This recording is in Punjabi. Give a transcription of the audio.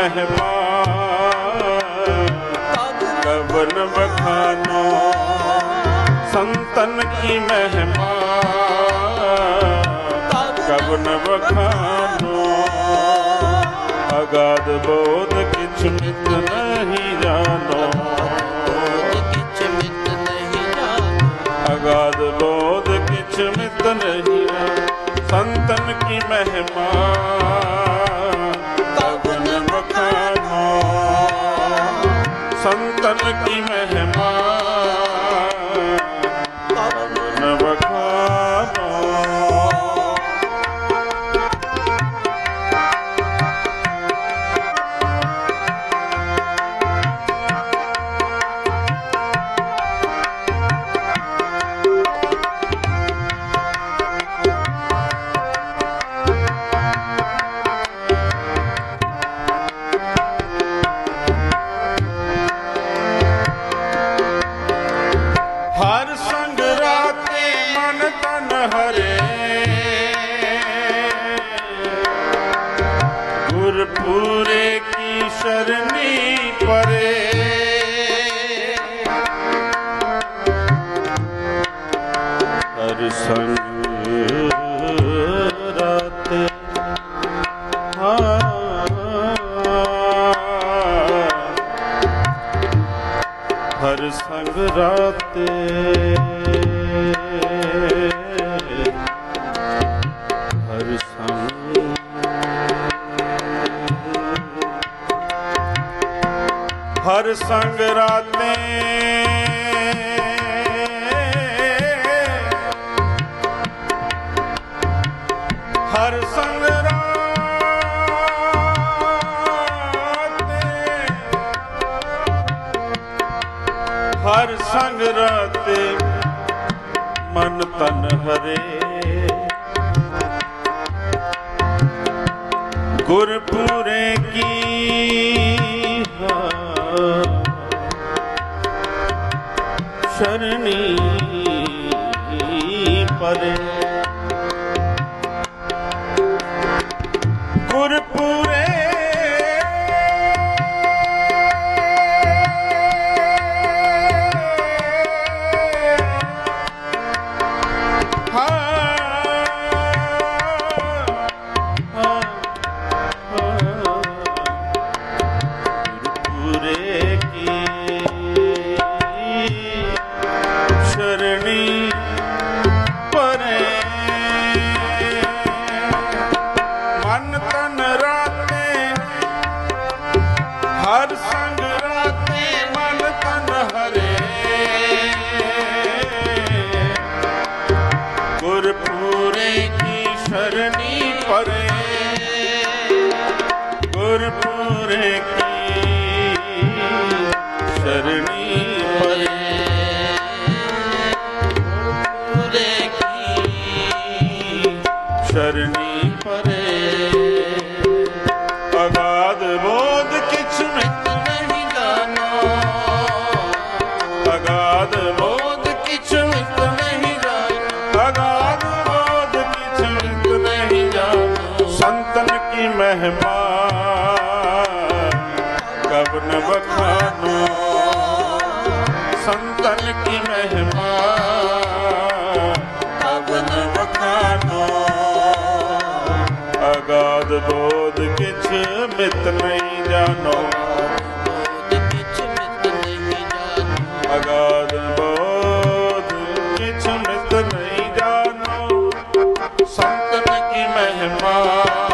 ਮਹਿਮਾ ਕਵਨ ਬਖਾਨੋ ਸੰਤਨ ਕੀ ਮਹਿਮਾ ਕਵਨ ਬਖਾਨੋ ਅਗਾਧ ਬੋਧ ਕਿਛ ਮਿਤ ਨਹੀਂ ਜਾਣੋ ਕੀ ਮਹਿਮਾ। ਕਵਨ ਗੁਰਪੂਰੇ ਕੀ ਸ਼ਰਨੀ ਪਰੇ ਹਰ ਸੰਗ ਰਾਤੇ ਹਾਂ ਹਰ ਸੰਗ ਰਾਤੇ ਹਰ ਸੰਗ ਰਾਤੇ। ਹਰ ਸੰਗ ਰਾਤੇ। ਹਰ ਸੰਗ ਰਾਤੇ ਮਨ ਤਨ ਹਰੇ। ਗੁਰਪੂਰੇ ਕੀ ਸ਼ਰਣੀ ਪਰੇ ਗੁਰਪੂਰੇ ਕੀ ਸ਼ਰਣੀ ਪਰੇ ਪੂਰੇ ਕੀ ਸ਼ਰਣੀ ਵਖਾਨਾ ਸੰਤਨ ਕੀ ਮਹਿਮਾ ਅਵਨ ਵਖਾਨਾ ਅਗਾਦ ਬੋਧ ਕਿਛ ਮਿਤ ਨਹੀਂ ਜਾਣੋ ਅਗਾਦ ਬੋਧ ਕਿਛ ਮਿਤ ਨਹੀਂ ਜਾਣੋ ਸੰਤਨ ਕੀ ਮਹਿਮਾ